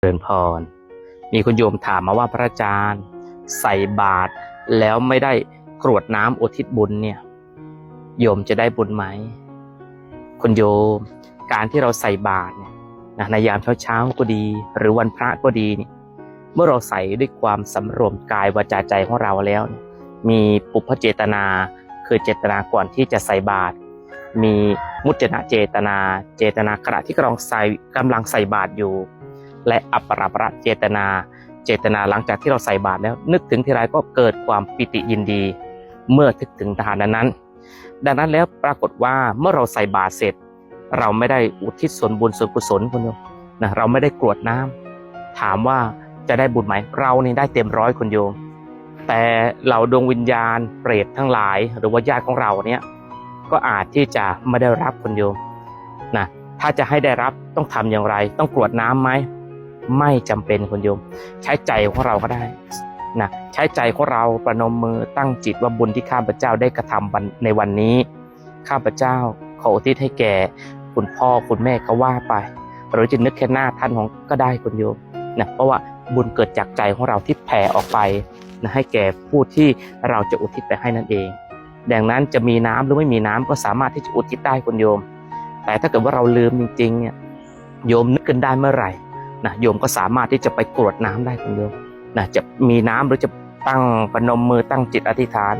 เจริญพร มีคุณโยมถามมาว่าพระอาจารย์ใส่บาตรแล้วไม่ได้กรวดน้ำอุทิศบุญเนี่ย โยมจะได้บุญไหม คุณโยม การที่เราใส่บาตรเนี่ยนะในยามเช้าๆก็ดี หรือวันพระก็ดีเนี่ยเมื่อเราใส่ด้วยความสำรวมกายวาจาใจของเราแล้ว มีปุพพเจตนาคือเจตนาก่อนที่จะใส่บาตรมีมุจนะเจตนา เจตนาขณะที่กำลังใส่กำลังใส่บาตรอยู่ และอัปปราประเจตนา เจตนาหลังจากที่เราใส่บาตรแล้ว นึกถึงทีไรก็เกิดความปิติยินดี เมื่อนึกถึงทานนั้น ดังนั้นแล้วปรากฏว่าเมื่อเราใส่บาตรเสร็จ เราไม่ได้อุทิศส่วนบุญส่วนกุศลคุณโยมนะเราไม่ได้กรวดน้ำถามว่าจะได้บุญไหมเรานี่ได้เต็มร้อยคุณโยม แต่เหล่าดวงวิญญาณเปรตทั้งหลาย หรือว่าญาติของเราเนี่ยก็อาจที่จะไม่ได้รับคุณโยมนะถ้าจะให้ได้รับต้องทำอย่างไร ต้องกรวดน้ำไหม ไม่จำเป็นคุณโยม ใช้ใจของเราก็ได้นะใช้ใจของเราประนมมือตั้งจิตว่าบุญที่ข้าพเจ้าได้กระทำวันในวันนี้ ข้าพเจ้าขออุทิศให้แก่คุณพ่อคุณแม่ก็ว่าไปหรือจะนึกแค่หน้าท่านของก็ได้คุณโยมนะเพราะว่าบุญเกิดจากใจของเราที่แผ่ออกไปนะให้แก่ผู้ที่เราจะอุทิศไปให้นั่นเองดังนั้นจะมีน้ำหรือไม่มีน้ำก็สามารถที่จะอุทิศได้คุณโยม แต่ถ้าเกิดว่าเราลืมจริงๆเนี่ยโยมนึกขึ้นได้เมื่อไหร่ นะโยมก็สามารถที่จะไปกรวดน้ำได้คุณโยมนะจะมีน้ำหรือจะตั้งปนมมือตั้งจิตอธิษฐาน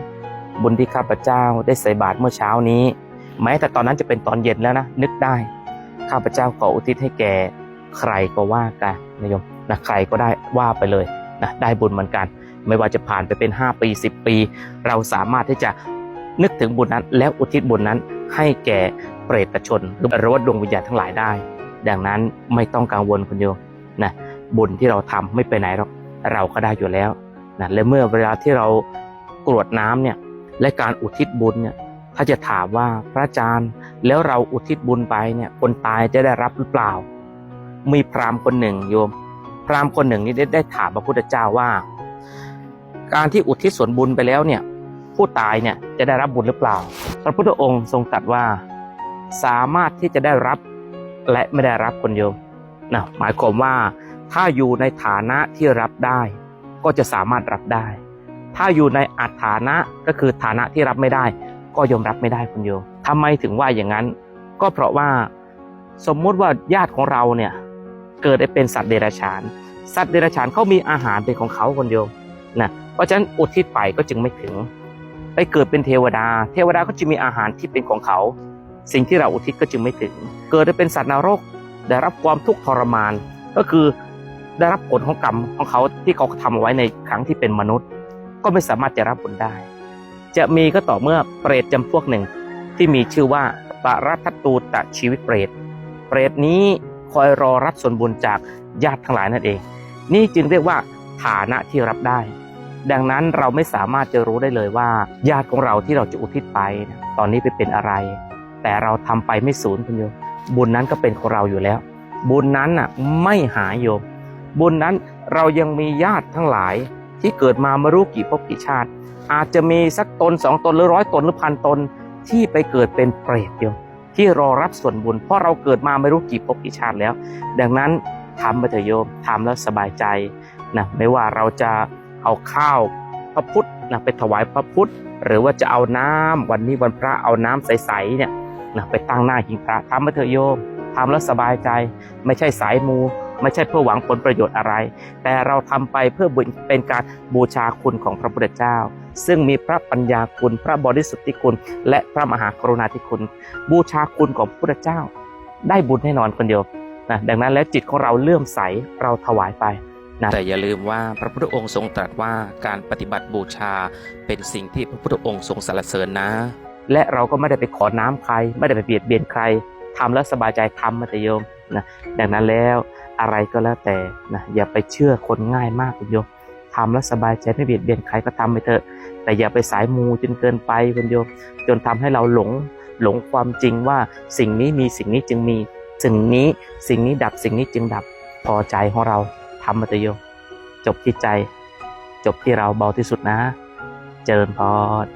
บุญที่ข้าพเจ้าได้ใส่บาตรเมื่อเช้านี้ แม้แต่ตอนนั้นจะเป็นตอนเย็นแล้วนะนึกได้ ข้าพเจ้าขออุทิศให้แก่ใครก็ว่ากันนะโยมนะใครก็ได้ว่าไปเลยนะได้บุญเหมือนกัน ไม่ว่าจะผ่านไปเป็น 5 ปี 10 ปี เราสามารถที่จะนึกถึงบุญนั้น แล้วอุทิศบุญนั้นให้แก่เปรตชนหรือว่าดวงวิญญาณทั้งหลายได้ ดังนั้นไม่ต้องกังวลคุณโยม นะบุญที่เราทำไม่ไปไหนหรอกเราก็ได้อยู่แล้วนะและเมื่อเวลาที่เรากรวดน้ำเนี่ยและการอุทิศบุญเนี่ยถ้าจะถามว่าพระอาจารย์แล้วเราอุทิศบุญไปเนี่ยคนตายจะได้รับหรือเปล่า มีพราหมณ์คนหนึ่งโยม พราหมณ์คนหนึ่งนี่ได้ได้ถามพระพุทธเจ้าว่า การที่อุทิศส่วนบุญไปแล้วเนี่ยผู้ตายเนี่ยจะได้รับบุญหรือเปล่า พระพุทธองค์ทรงตรัสว่าสามารถที่จะได้รับและไม่ได้รับคนโยม นะหมายความว่าถ้าอยู่ในฐานะที่รับได้ ก็จะสามารถรับได้ ถ้าอยู่ในอัฐานะก็คือฐานะที่รับไม่ได้ ก็ยอมรับไม่ได้คุณโยมทำไมถึงว่าอย่างนั้น ก็เพราะว่าสมมุติว่าญาติของเราเนี่ยเกิดได้เป็นสัตว์เดรัจฉาน สัตว์เดรัจฉานเขามีอาหารเป็นของเขาคนโยมนะเพราะฉะนั้นอุทิศไปก็จึงไม่ถึง ไปเกิดเป็นเทวดา เทวดาก็จะมีอาหารที่เป็นของเขา สิ่งที่เราอุทิศก็จึงไม่ถึง เกิดได้เป็นสัตว์นรก ได้รับความทุกข์ทรมาน ก็คือได้รับผลของกรรมของเขาที่เขาทำเอาไว้ในครั้งที่เป็นมนุษย์ ก็ไม่สามารถจะรับผลได้ จะมีก็ต่อเมื่อเปรตจำพวกหนึ่งที่มีชื่อว่าปารัตตูตะชีวิตเปรต เปรตนี้คอยรอรับส่วนบุญจากญาติทั้งหลายนั่นเอง นี่จึงเรียกว่าฐานะที่รับได้ ดังนั้นเราไม่สามารถจะรู้ได้เลยว่า ญาติของเราที่เราจะอุทิศไป ตอนนี้ไปเป็นอะไร แต่เราทำไปไม่สูญคุณโยม บุญนั้นก็เป็นของเราอยู่แล้ว บุญนั้นน่ะไม่หายโยม บุญนั้นเรายังมีญาติทั้งหลายที่เกิดมาไม่รู้กี่ภพกี่ชาติ อาจจะมีสักตนสองตนหรือร้อยตนหรือพันตนที่ไปเกิดเป็นเปรตโยมที่รอรับส่วนบุญ เพราะเราเกิดมาไม่รู้กี่ภพกี่ชาติแล้ว ดังนั้นทำไปเถอะโยมทำแล้วสบายใจนะไม่ว่าเราจะเอาข้าวพระพุทธนะไปถวายพระพุทธ หรือว่าจะเอาน้ำวันนี้วันพระเอาน้ำใสๆเนี่ย นะไปตั้งหน้าหิ้งพระทำไปเถอะโยมทำแล้วสบายใจ ไม่ใช่สายมู ไม่ใช่เพื่อหวังผลประโยชน์อะไร แต่เราทำไปเพื่อบุญเป็นการบูชาคุณของพระพุทธเจ้า ซึ่งมีพระปัญญาคุณ พระบริสุทธิคุณ และพระมหากรุณาธิคุณ บูชาคุณของพระพุทธเจ้า ได้บุญแน่นอนคนเดียวนะดังนั้นแล้วจิตของเราเลื่อมใสเราถวายไปนะแต่อย่าลืมว่าพระพุทธองค์ทรงตรัสว่าการปฏิบัติบูชาเป็นสิ่งที่พระพุทธองค์ทรงสรรเสริญนะ และเราก็ไม่ได้ไปขอน้ำใคร ไม่ได้ไปเบียดเบียนใครทำแล้วสบายใจทำมาแต่โยมนะดังนั้นแล้วอะไรก็แล้วแต่นะอย่าไปเชื่อคนง่ายมากคุณโยมทำแล้วสบายใจไม่เบียดเบียนใครก็ทำไปเถอะ แต่อย่าไปสายมูจนเกินไปคุณโยม จนทำให้เราหลงหลงความจริงว่าสิ่งนี้มีสิ่งนี้จึงมี สิ่งนี้สิ่งนี้ดับสิ่งนี้จึงดับพอใจของเราทำมาเถอะโยม จบที่ใจ จบที่เราเบาที่สุดนะ เจริญพร